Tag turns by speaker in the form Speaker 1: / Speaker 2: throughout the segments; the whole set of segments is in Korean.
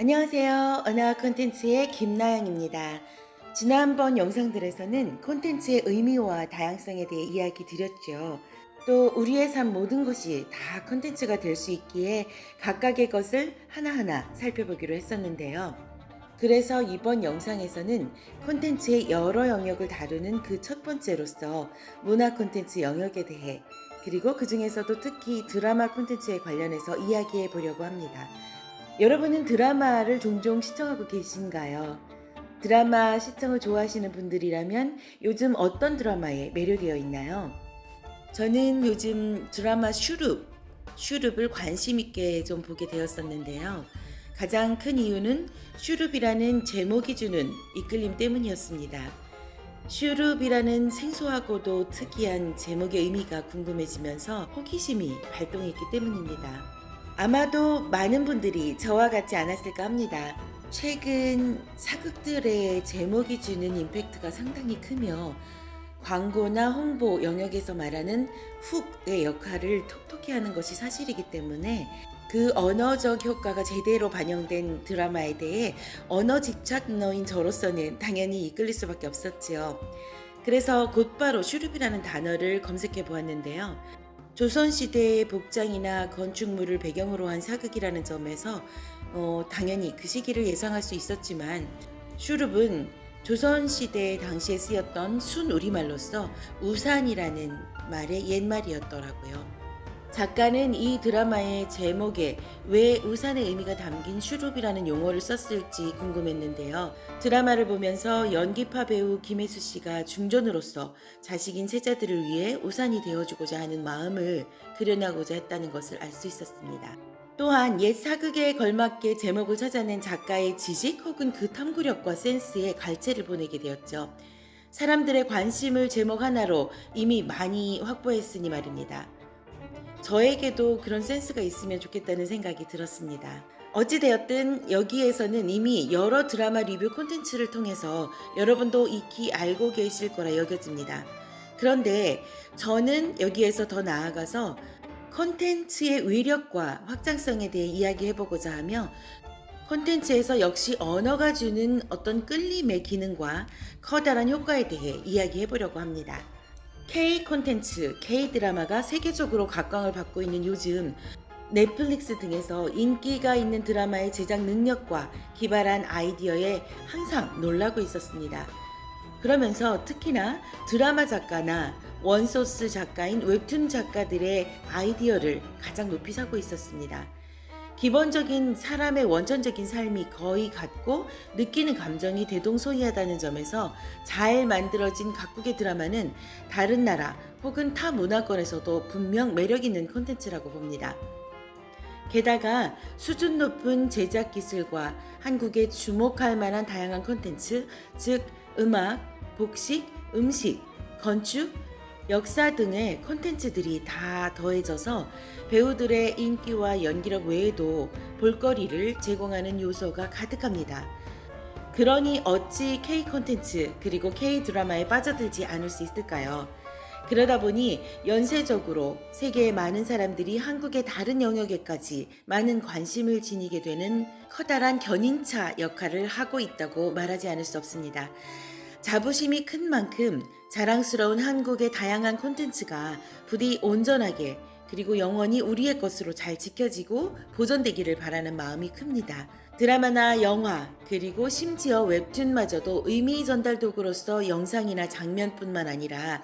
Speaker 1: 안녕하세요. 언어 콘텐츠의 김나영입니다. 지난번 영상들에서는 콘텐츠의 의미와 다양성에 대해 이야기 드렸죠. 또 우리의 삶 모든 것이 다 콘텐츠가 될 수 있기에 각각의 것을 하나하나 살펴보기로 했었는데요. 그래서 이번 영상에서는 콘텐츠의 여러 영역을 다루는 그 첫 번째로서 문화 콘텐츠 영역에 대해 그리고 그 중에서도 특히 드라마 콘텐츠에 관련해서 이야기해 보려고 합니다. 여러분은 드라마를 종종 시청하고 계신가요? 드라마 시청을 좋아하시는 분들이라면 요즘 어떤 드라마에 매료되어 있나요? 저는 요즘 드라마 슈룹, 슈룹을 관심 있게 좀 보게 되었었는데요. 가장 큰 이유는 슈룹이라는 제목이 주는 이끌림 때문이었습니다. 슈룹이라는 생소하고도 특이한 제목의 의미가 궁금해지면서 호기심이 발동했기 때문입니다. 아마도 많은 분들이 저와 같지 않았을까 합니다. 최근 사극들의 제목이 주는 임팩트가 상당히 크며 광고나 홍보 영역에서 말하는 훅의 역할을 톡톡히 하는 것이 사실이기 때문에 그 언어적 효과가 제대로 반영된 드라마에 대해 언어 집착너인 저로서는 당연히 이끌릴 수밖에 없었지요. 그래서 곧바로 슈룹이라는 단어를 검색해 보았는데요. 조선시대의 복장이나 건축물을 배경으로 한 사극이라는 점에서 어, 당연히 그 시기를 예상할 수 있었지만 슈룹은 조선시대 당시에 쓰였던 순우리말로서 우산이라는 말의 옛말이었더라고요. 작가는 이 드라마의 제목에 왜 우산의 의미가 담긴 슈룹이라는 용어를 썼을지 궁금했는데요. 드라마를 보면서 연기파 배우 김혜수 씨가 중전으로서 자식인 세자들을 위해 우산이 되어주고자 하는 마음을 그려내고자 했다는 것을 알 수 있었습니다. 또한 옛 사극에 걸맞게 제목을 찾아낸 작가의 지식 혹은 그 탐구력과 센스에 갈채를 보내게 되었죠. 사람들의 관심을 제목 하나로 이미 많이 확보했으니 말입니다. 저에게도 그런 센스가 있으면 좋겠다는 생각이 들었습니다. 어찌되었든 여기에서는 이미 여러 드라마 리뷰 콘텐츠를 통해서 여러분도 익히 알고 계실 거라 여겨집니다. 그런데 저는 여기에서 더 나아가서 콘텐츠의 위력과 확장성에 대해 이야기해보고자 하며 콘텐츠에서 역시 언어가 주는 어떤 끌림의 기능과 커다란 효과에 대해 이야기해보려고 합니다. K 콘텐츠, K 드라마가 세계적으로 각광을 받고 있는 요즘 넷플릭스 등에서 인기가 있는 드라마의 제작 능력과 기발한 아이디어에 항상 놀라고 있었습니다. 그러면서 특히나 드라마 작가나 원소스 작가인 웹툰 작가들의 아이디어를 가장 높이 사고 있었습니다. 기본적인 사람의 원천적인 삶이 거의 같고 느끼는 감정이 대동소이하다는 점에서 잘 만들어진 각국의 드라마는 다른 나라 혹은 타 문화권에서도 분명 매력 있는 콘텐츠라고 봅니다. 게다가 수준 높은 제작 기술과 한국에 주목할 만한 다양한 콘텐츠, 즉 음악, 복식, 음식, 건축, 역사 등의 콘텐츠들이 다 더해져서 배우들의 인기와 연기력 외에도 볼거리를 제공하는 요소가 가득합니다. 그러니 어찌 K 콘텐츠 그리고 K 드라마에 빠져들지 않을 수 있을까요? 그러다 보니 연쇄적으로 세계의 많은 사람들이 한국의 다른 영역에까지 많은 관심을 지니게 되는 커다란 견인차 역할을 하고 있다고 말하지 않을 수 없습니다. 자부심이 큰 만큼 자랑스러운 한국의 다양한 콘텐츠가 부디 온전하게 그리고 영원히 우리의 것으로 잘 지켜지고 보존되기를 바라는 마음이 큽니다. 드라마나 영화, 그리고 심지어 웹툰마저도 의미 전달 도구로서 영상이나 장면뿐만 아니라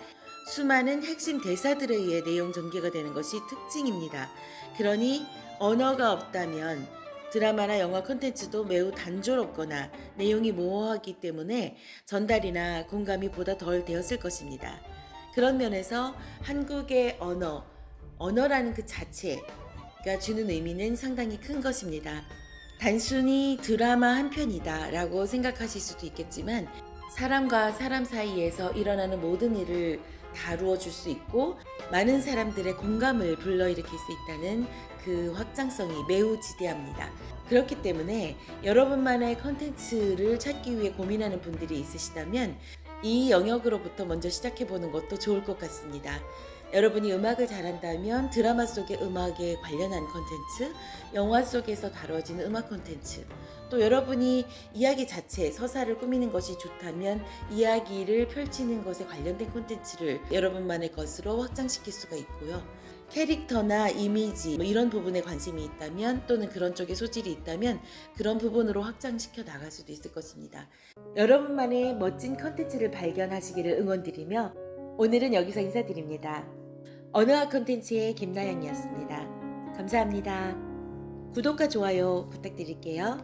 Speaker 1: 수많은 핵심 대사들에 의해 내용 전개가 되는 것이 특징입니다. 그러니 언어가 없다면 드라마나 영화 콘텐츠도 매우 단조롭거나 내용이 모호하기 때문에 전달이나 공감이 보다 덜 되었을 것입니다. 그런 면에서 한국의 언어, 언어라는 그 자체가 주는 의미는 상당히 큰 것입니다. 단순히 드라마 한 편이다 라고 생각하실 수도 있겠지만 사람과 사람 사이에서 일어나는 모든 일을 다루어 줄 수 있고 많은 사람들의 공감을 불러일으킬 수 있다는 그 확장성이 매우 지대합니다. 그렇기 때문에 여러분만의 컨텐츠를 찾기 위해 고민하는 분들이 있으시다면 이 영역으로부터 먼저 시작해 보는 것도 좋을 것 같습니다. 여러분이 음악을 잘한다면 드라마 속의 음악에 관련한 콘텐츠, 영화 속에서 다뤄지는 음악 콘텐츠, 또 여러분이 이야기 자체, 서사를 꾸미는 것이 좋다면 이야기를 펼치는 것에 관련된 콘텐츠를 여러분만의 것으로 확장시킬 수가 있고요. 캐릭터나 이미지 뭐 이런 부분에 관심이 있다면 또는 그런 쪽에 소질이 있다면 그런 부분으로 확장시켜 나갈 수도 있을 것입니다. 여러분만의 멋진 컨텐츠를 발견하시기를 응원드리며 오늘은 여기서 인사드립니다. 언어학 컨텐츠의 김나영이었습니다. 감사합니다. 구독과 좋아요 부탁드릴게요.